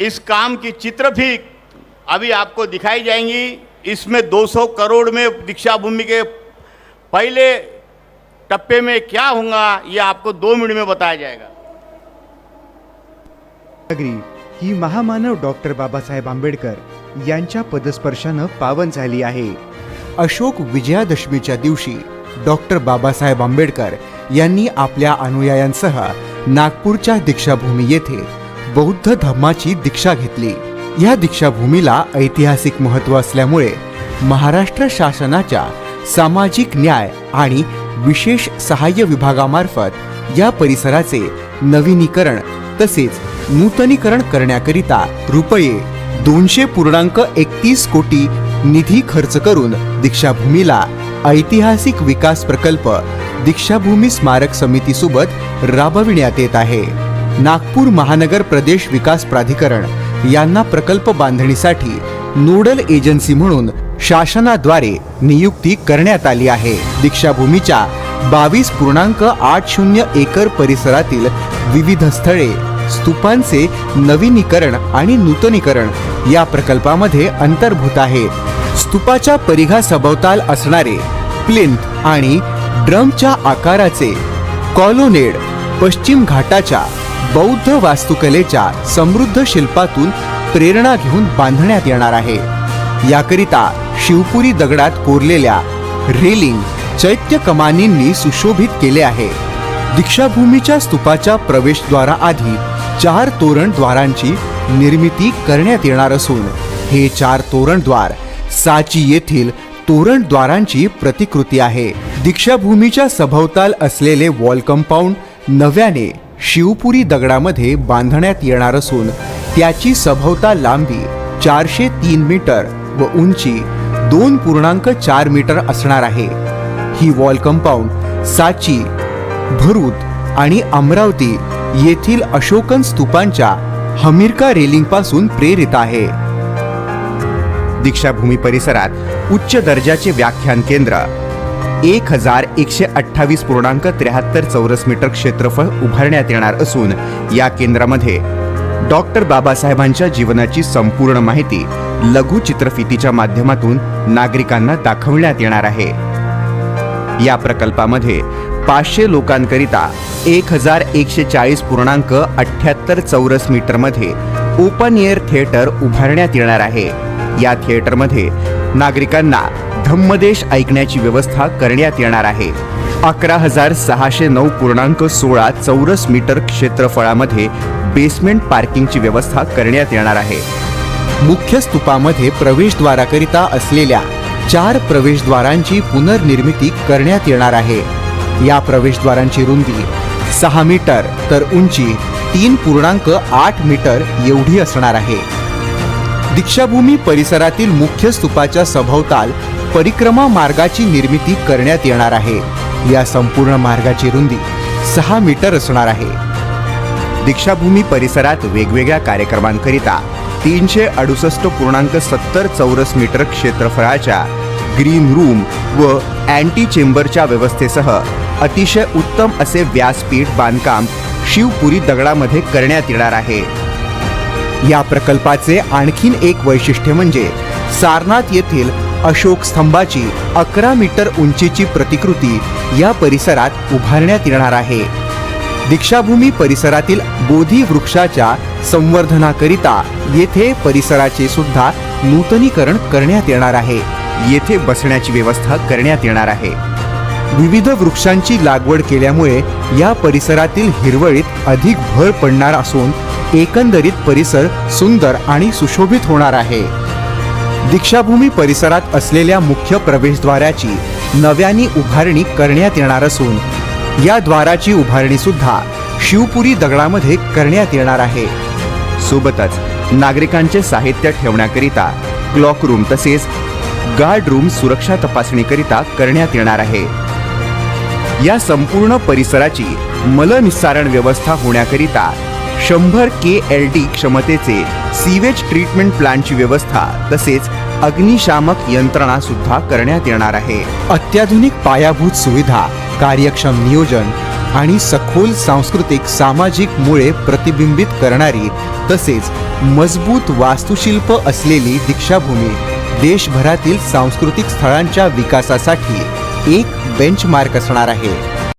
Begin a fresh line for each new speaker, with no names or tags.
इस काम की चित्र भी अभी आपको दिखाई जाएंगी। इसमें 200 करोड़ में दीक्षा भूमि के पहले टप्पे में क्या होगा ये आपको दो मिनट में बताया जाएगा।
नगरी ही महामानव डॉक्टर बाबासाहेब आंबेडकर यांच्या पदस्पर्शानं पावन झाली आहे. अशोक विजयादशमीच्या दिवशी डॉक्टर बाबासाहेब आंबेडकर यांनी आपल्या अनुयायांसह नागपूरच्या दीक्षाभूमी येथे बौद्ध धम्माची दीक्षा घेतली. या दीक्षाभूमीला ऐतिहासिक महत्त्व असल्यामुळे महाराष्ट्र शासनाच्या सामाजिक न्याय आणि विशेष सहाय्य विभागामार्फत या परिसराचे नवीनीकरण तसेच नूतनीकरण करण्याकरिता रुपये दोनशे पूर्णांक एकतीस कोटी निधी खर्च करून दीक्षाभूमीला ऐतिहासिक विकास प्रकल्प दीक्षाभूमी स्मारक समितीसोबत राबविण्यात येत आहे. नागपूर महानगर प्रदेश विकास प्राधिकरण यांना प्रकल्प बांधणीसाठी नोडल एजन्सी म्हणून शासनाद्वारे नियुक्ती करण्यात आली आहे. दीक्षाभूमीच्या बावीस पूर्णांक आठ शून्य एकर परिसरातील विविध स्थळे स्तूपांचे नवीनीकरण आणि नूतनीकरण या प्रकल्पामध्ये अंतर्भूत आहेत. स्तूपाच्या परिघा सभोवताल असणारे प्लिंथ आणि ड्रमच्या आकाराचे कॉलोनेड पश्चिम घाटाच्या बौद्ध वास्तुकलेच्या समृद्ध शिल्पातून प्रेरणा घेऊन बांधण्यात येणार आहे. याकरिता शिवपुरी दगडात कोरलेल्या रेलिंग चैत्य कमानींनी सुशोभित केले आहे. दीक्षाभूमीच्या स्तूपाच्या प्रवेशद्वाराआधी चार तोरणद्वारांची निर्मिती करण्यात येणार असून हे चार तोरणद्वार साची येथील तोरणद्वारांची प्रतिकृती आहे. दीक्षाभूमीच्या सभोवताल असलेले वॉल कंपाऊंड नव्याने शिवपुरी दगडामध्ये बांधण्यात येणार असून त्याची सभोवता लांबी चारशे तीन मीटर व उंची दोन पूर्णांक चार मीटर असणार आहे. ही वॉल कंपाऊंड साची भरूत आणि अमरावती येथील अशोकन स्तूपांच्या हमीरका रेलिंगपासून प्रेरित आहे. दीक्षाभूमी परिसरात उच्च दर्जाचे व्याख्यान केंद्र एक हजार एकशे अठ्ठावीस पूर्णांक त्र्याहत्तर चौरस मीटर क्षेत्रफळ उभारण्यात येणार असून या केंद्रामध्ये डॉक्टर बाबासाहेबांच्या जीवनाची संपूर्ण माहिती लघु चित्रफितीच्या माध्यमातून नागरिकांना दाखवण्यात येणार आहे. या प्रकल्पामध्ये पाचशे लोकांकरिता एक हजार एकशे चाळीस पूर्णांक अठ्ठ्याहत्तर चौरस मीटरमध्ये ओपन एअर थिएटर उभारण्यात येणार आहे. या थिएटरमध्ये नागरिकांना धम्मदेश ऐकण्याची व्यवस्था करण्यात येणार आहे. अकरा हजार सहाशे नऊ पूर्णांक सोळा चौरस मीटर क्षेत्रफळामध्ये बेसमेंट पार्किंगची व्यवस्था करण्यात येणार आहे. मुख्य स्तूपामध्ये प्रवेशद्वाराकरिता असलेल्या चार प्रवेशद्वारांची पुनर्निर्मिती करण्यात येणार आहे. या प्रवेशद्वारांची रुंदी सहा मीटर तर उंची तीन पूर्णांक आठ मीटर एवढी असणार आहे. दीक्षाभूमी परिसरातील मुख्य स्तूपाच्या सभोवताल परिक्रमा मार्गाची निर्मिती करण्यात येणार आहे. या संपूर्ण मार्गाची रुंदी सहा मीटर असणार आहे. दीक्षाभूमी परिसरात वेगवेगळ्या कार्यक्रमांकरिता तीनशे अडुसष्ट पूर्णांक सत्तर चौरस मीटर क्षेत्रफळाच्या ग्रीन रूम व अँटी चेंबरच्या व्यवस्थेसह अतिशय उत्तम असे व्यासपीठ बांधकाम शिवपुरी दगडामध्ये करण्यात येणार आहे. या प्रकल्पाचे आणखीन एक वैशिष्ट्य म्हणजे सारनाथ येथील अशोक स्तंभाची अकरा मीटर उंचीची प्रतिकृती या परिसरात उभारण्यात येणार आहे. दीक्षाभूमी परिसरातील बोधी वृक्षाच्या संवर्धनाकरिता येथे परिसराचे सुद्धा नूतनीकरण करण्यात येणार आहे. येथे बसण्याची व्यवस्था करण्यात येणार आहे. विविध वृक्षांची लागवड केल्यामुळे या परिसरातील हिरवळीत अधिक भर पडणार असून एकंदरीत परिसर सुंदर आणि सुशोभित होणार आहे. दीक्षाभूमी परिसरात असलेल्या मुख्य प्रवेशद्वाराची नव्याने उभारणी करण्यात येणार असून या द्वाराची उभारणी सुद्धा शिवपुरी दगडामध्ये करण्यात येणार आहे. सोबतच नागरिकांचे साहित्य ठेवण्याकरिता क्लॉक रूम तसेच गार्ड रूम सुरक्षा तपासणीकरिता करण्यात येणार आहे. या संपूर्ण परिसराची मलनिस्सारण व्यवस्था होण्याकरिता शंभर के एल डी क्षमतेचे सीवेज ट्रीटमेंट प्लांटची व्यवस्था तसेच अग्निशामक यंत्रणा सुद्धा करण्यात येणार आहे. अत्याधुनिक पायाभूत सुविधा कार्यक्षम नियोजन आणि सखोल सांस्कृतिक सामाजिक मुळे प्रतिबिंबित करणारी तसेच मजबूत वास्तुशिल्प असलेली दीक्षाभूमी देशभरातील सांस्कृतिक स्थळांच्या विकासासाठी एक बेंचमार्क असणार आहे.